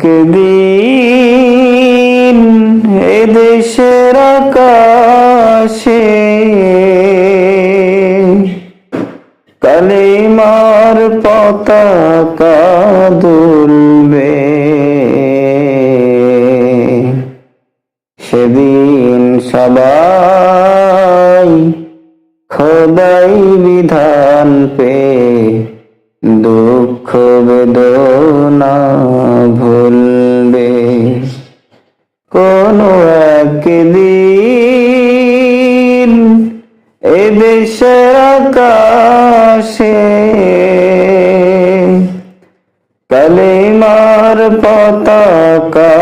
একদিন এদেশের আকাশে কালিমার পতাকা দুলবে। সেদিন সবাই খোদাই বিধান পে দুঃখ বেদনা ভুলবে। কোনো একদিন এদেশের আকাশে কালিমার পতাকা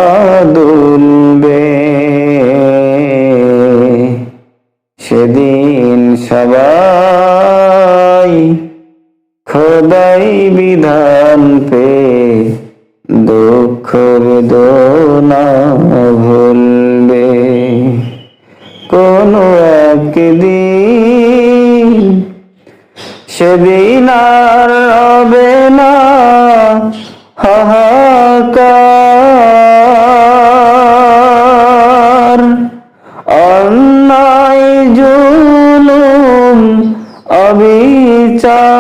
দুলবে। সেদিন সবাই খোদাই বিধান পে, দুঃখ বেদনা ভুলবে। কোনো একদিন সেদিন আর হবে না হাহাকার। অন্যায় জুলুম, অবিচার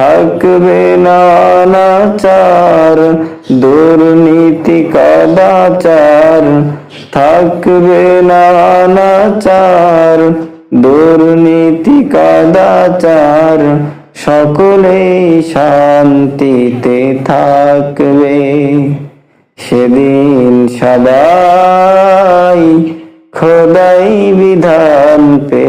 থাকবে না নাচার দুর্নীতি কদাচার। থাকবে না নাচার দুর্নীতি কদাচার। সকলেই শান্তিতে থাকবে। সেদিন সবাই খোদাই বিধান পে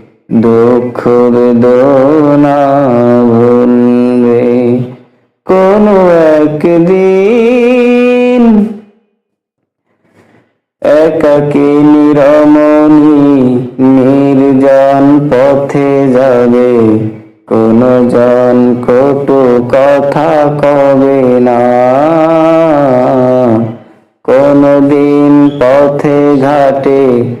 দুঃখ বেদনা ভুলবে কোনো একদিন। একাকী নিরমণি নির্জন পথে যাবে, কোন জন কটু কথা কবে না। কোনদিন পথে ঘাটে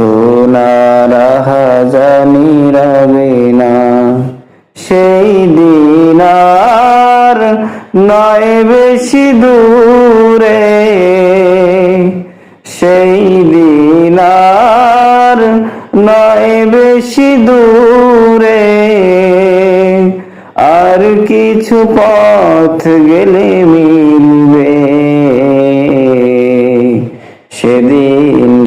খুনার জানি রবে না। সেই দিন নয় বেশি দূরে। সেই দিন নয় বেশি দূরে। আর কিছু পথ গেলে মিলবে। সেদিন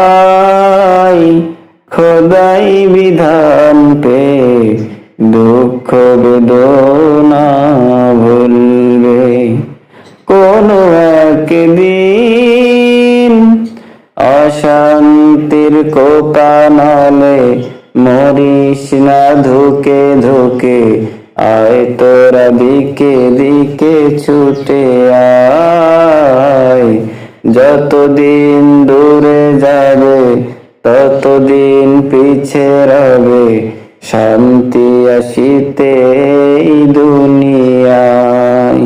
খোদাই বিধান পে দুঃখ বেদনা ভুলবে। কোন একদিন অশান্তির কোপানলে মরিস না ধুকে ধুকে আয় তোরা দিকে দিকে ছুটে আয়। যতদিন দূরে যাবে ততদিন পিছে রবে শান্তি আসিতে দুনিয়ায়।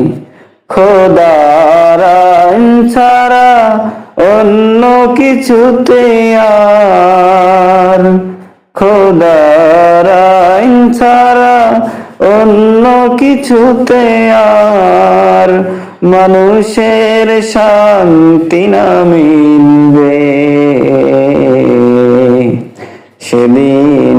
খোদার আইন ছাড়া অন্য কিছুতে আর। খোদার আইন ছাড়া অন্য কিছুতে আর। মানুষের শান্তি না মিলবে সেদিন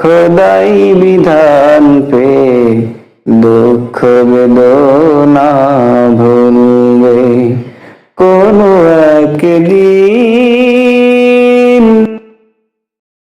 খোদাই বিধান পে দুঃখ বেদনা ভুলবে। কোনো একদিন